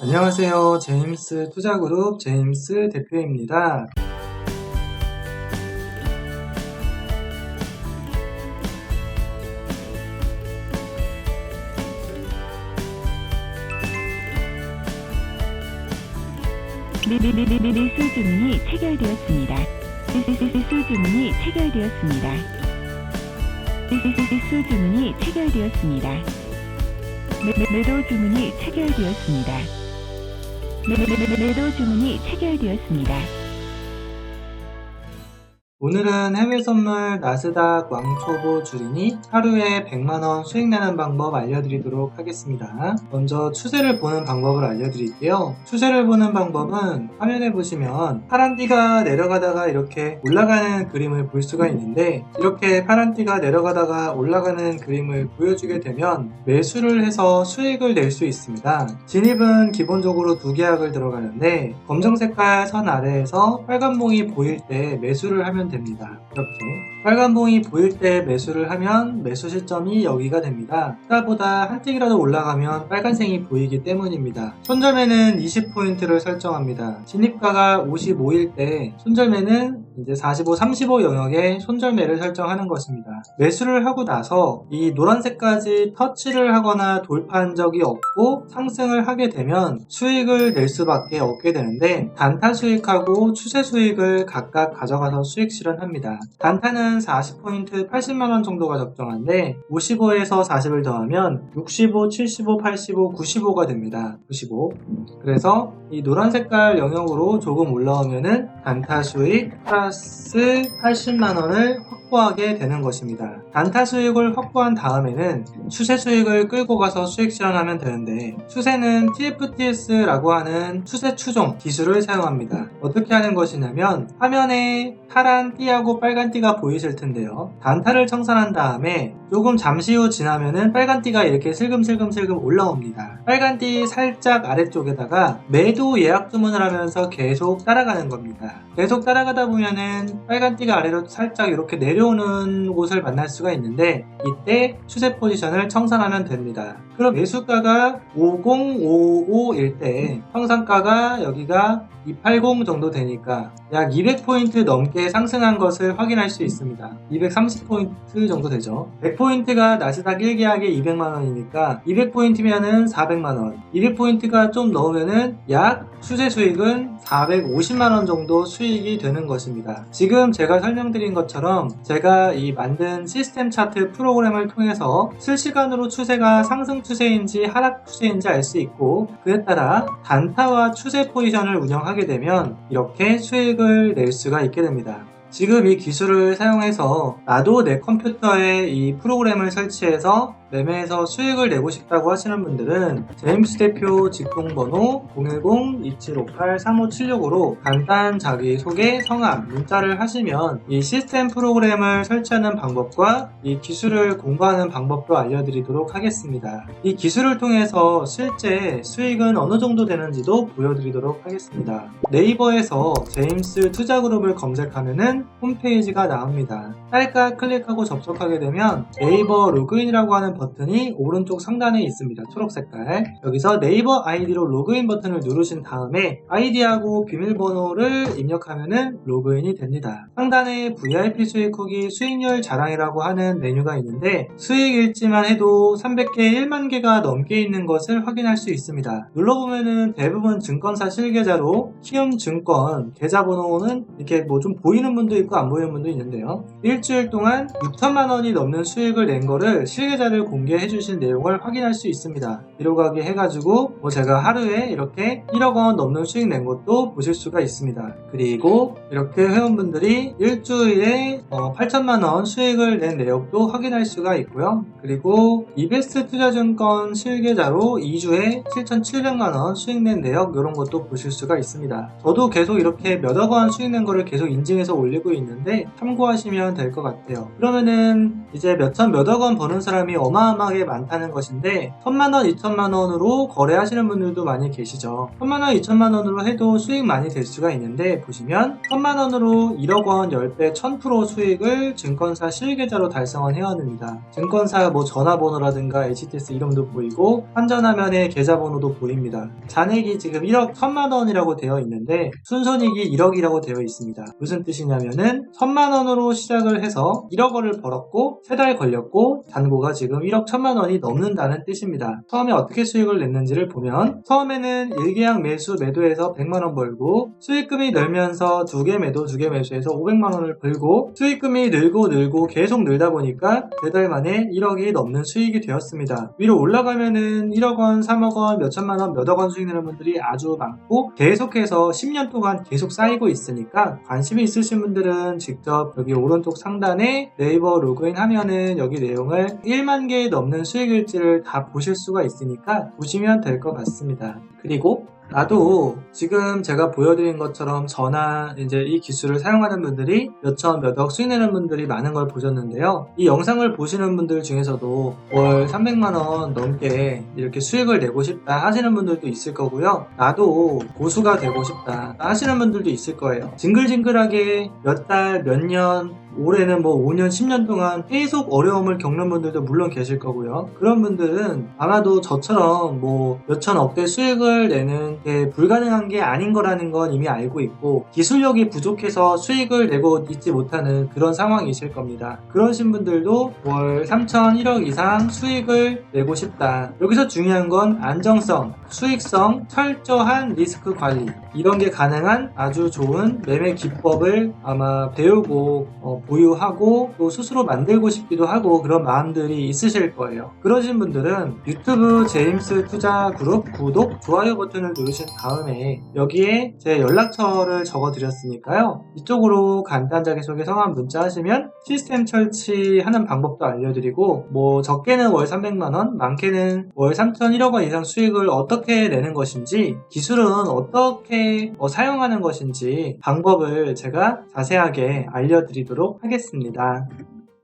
안녕하세요. 제임스 투자그룹 제임스 대표입니다. 매수 주문이 체결되었습니다. 매수 주문이 체결되었습니다. 매수 주문이 체결되었습니다. 매도 주문이 체결되었습니다. 매도 주문이 체결되었습니다. 오늘은 해외 선물 나스닥 왕초보 줄이니 하루에 100만원 수익 내는 방법 알려드리도록 하겠습니다. 먼저 추세를 보는 방법을 알려드릴게요. 추세를 보는 방법은 화면에 보시면 파란 띠가 내려가다가 이렇게 올라가는 그림을 볼 수가 있는데 이렇게 파란 띠가 내려가다가 올라가는 그림을 보여주게 되면 매수를 해서 수익을 낼 수 있습니다. 진입은 기본적으로 두 계약을 들어가는데 검정 색깔 선 아래에서 빨간 봉이 보일 때 매수를 하면 됩니다. 이렇게 빨간 봉이 보일 때 매수를 하면 매수 시점이 여기가 됩니다. 아까보다 한 틱이라도 올라가면 빨간색이 보이기 때문입니다. 손절매는 20포인트를 설정합니다. 진입가가 55일 때 손절매는 이제 45, 35 영역에 손절매를 설정하는 것입니다. 매수를 하고 나서 이 노란색까지 터치를 하거나 돌파한 적이 없고 상승을 하게 되면 수익을 낼 수밖에 없게 되는데 단타 수익하고 추세 수익을 각각 가져가서 수익 실현합니다. 단타는 40포인트 80만원 정도가 적정한데 55에서 40을 더하면 65, 75, 85, 95가 됩니다. 95. 그래서 이 노란 색깔 영역으로 조금 올라오면은 단타 수익 플러스 80만원을 확 보하게 되는 것입니다. 단타 수익을 확보한 다음에는 추세 수익을 끌고 가서 수익 실현하면 되는데 추세는 TFTS라고 하는 추세 추종 기술을 사용합니다. 어떻게 하는 것이냐면 화면에 파란 띠하고 빨간 띠가 보이실 텐데요. 단타를 청산한 다음에 조금 잠시 후 지나면은 빨간 띠가 이렇게 슬금슬금슬금 올라옵니다. 빨간 띠 살짝 아래쪽에다가 매도 예약 주문을 하면서 계속 따라가는 겁니다. 계속 따라가다 보면은 빨간 띠가 아래로 살짝 이렇게 내려 오는 곳을 만날 수가 있는데 이때 추세 포지션을 청산하면 됩니다. 그럼 매수가가 5055일 때 평상가가 여기가 280 정도 되니까 약 200포인트 넘게 상승한 것을 확인할 수 있습니다. 230포인트 정도 되죠. 100포인트가 나스닥 1계약에 200만원이니까 200포인트면은 400만원. 200포인트가 좀 넣으면은 약 추세 수익은 450만원 정도 수익이 되는 것입니다. 지금 제가 설명드린 것처럼 제가 이 만든 시스템 차트 프로그램을 통해서 실시간으로 추세가 상승 추세인지 하락 추세인지 알 수 있고 그에 따라 단타와 추세 포지션을 운영하게 되면 이렇게 수익을 낼 수가 있게 됩니다. 지금 이 기술을 사용해서 나도 내 컴퓨터에 이 프로그램을 설치해서 매매에서 수익을 내고 싶다고 하시는 분들은 제임스 대표 직통번호 010-2758-3576으로 간단 자기소개 성함 문자를 하시면 이 시스템 프로그램을 설치하는 방법과 이 기술을 공부하는 방법도 알려드리도록 하겠습니다. 이 기술을 통해서 실제 수익은 어느 정도 되는지도 보여드리도록 하겠습니다. 네이버에서 제임스 투자그룹을 검색하면은 홈페이지가 나옵니다. 딸깍 클릭하고 접속하게 되면 네이버 로그인이라고 하는 버튼이 오른쪽 상단에 있습니다. 초록 색깔. 여기서 네이버 아이디로 로그인 버튼을 누르신 다음에 아이디하고 비밀번호를 입력하면은 로그인이 됩니다. 상단에 VIP 수익 후기 수익률 자랑이라고 하는 메뉴가 있는데 수익 일지만 해도 300개 1만 개가 넘게 있는 것을 확인할 수 있습니다. 눌러보면은 대부분 증권사 실계좌로 키움증권 계좌번호는 이렇게 뭐 좀 보이는 분도 있고 안 보이는 분도 있는데요. 일주일 동안 6천만 원이 넘는 수익을 낸 거를 실계좌를 공개해 주신 내용을 확인할 수 있습니다. 이러가게 해가지고 뭐 제가 하루에 이렇게 1억 원 넘는 수익 낸 것도 보실 수가 있습니다. 그리고 이렇게 회원분들이 일주일에 8천만 원 수익을 낸 내역도 확인할 수가 있고요. 그리고 이베스트 투자증권 실계좌로 2주에 7,700만 원 수익 낸 내역 이런 것도 보실 수가 있습니다. 저도 계속 이렇게 몇억 원 수익 낸 거를 계속 인증해서 올리고 있는데 참고하시면 될 것 같아요. 그러면은 이제 몇천 몇억 원 버는 사람이 어마 어마하게 많다는 것인데 천만원, 이천만원으로 거래하시는 분들도 많이 계시죠. 천만원, 이천만원으로 해도 수익 많이 될 수가 있는데 보시면 천만원으로 1억원 10배 1000% 수익을 증권사 실계좌로 달성한 회원입니다. 증권사 뭐 전화번호라든가 HTS 이름도 보이고 환전화면에 계좌번호도 보입니다. 잔액이 지금 1억 1000만원이라고 되어 있는데 순손익이 1억이라고 되어 있습니다. 무슨 뜻이냐면은 1000만원으로 시작을 해서 1억 원을 벌었고 3달 걸렸고 잔고가 지금 1억 1000만원이 넘는다는 뜻입니다. 처음에 어떻게 수익을 냈는지를 보면 처음에는 1계약 매수 매도해서 100만 원 벌고 수익금이 늘면서 2개 매도 2개 매수해서 500만 원을 벌고 수익금이 늘고 늘고 계속 늘다 보니까 4달 만에 1억이 넘는 수익이 되었습니다. 위로 올라가면은 1억 원, 3억 원, 몇천만 원, 몇억 원 수익 내는 분들이 아주 많고 계속해서 10년 동안 계속 쌓이고 있으니까 관심이 있으신 분들은 직접 여기 오른쪽 상단에 네이버 로그인 하면은 여기 내용을 1만 개 넘는 수익 일지를 다 보실 수가 있으니까 보시면 될 것 같습니다. 그리고 나도 지금 제가 보여드린 것처럼 저나 이제 이 기술을 사용하는 분들이 몇천 몇억 수익 내는 분들이 많은 걸 보셨는데요. 이 영상을 보시는 분들 중에서도 월 300만 원 넘게 이렇게 수익을 내고 싶다 하시는 분들도 있을 거고요. 나도 고수가 되고 싶다 하시는 분들도 있을 거예요. 징글징글하게 몇 달, 몇 년, 올해는 뭐 5년, 10년 동안 계속 어려움을 겪는 분들도 물론 계실 거고요. 그런 분들은 아마도 저처럼 뭐 몇천억대 수익을 내는 게 불가능한 게 아닌 거라는 건 이미 알고 있고 기술력이 부족해서 수익을 내고 있지 못하는 그런 상황이실 겁니다. 그러신 분들도 월 3천, 1억 이상 수익을 내고 싶다. 여기서 중요한 건 안정성, 수익성, 철저한 리스크 관리 이런 게 가능한 아주 좋은 매매 기법을 아마 배우고 어, 보유하고 또 스스로 만들고 싶기도 하고 그런 마음들이 있으실 거예요. 그러신 분들은 유튜브 제임스 투자 그룹 구독, 좋아요 버튼을 누르신 다음에 여기에 제 연락처를 적어 드렸으니까요. 이쪽으로 간단 자기소개 성함 문자 하시면 시스템 설치하는 방법도 알려드리고 뭐 적게는 월 300만원, 많게는 월 3천 1억 원 이상 수익을 어떻게 내는 것인지 기술은 어떻게 어, 사용하는 것인지 방법을 제가 자세하게 알려드리 하겠습니다.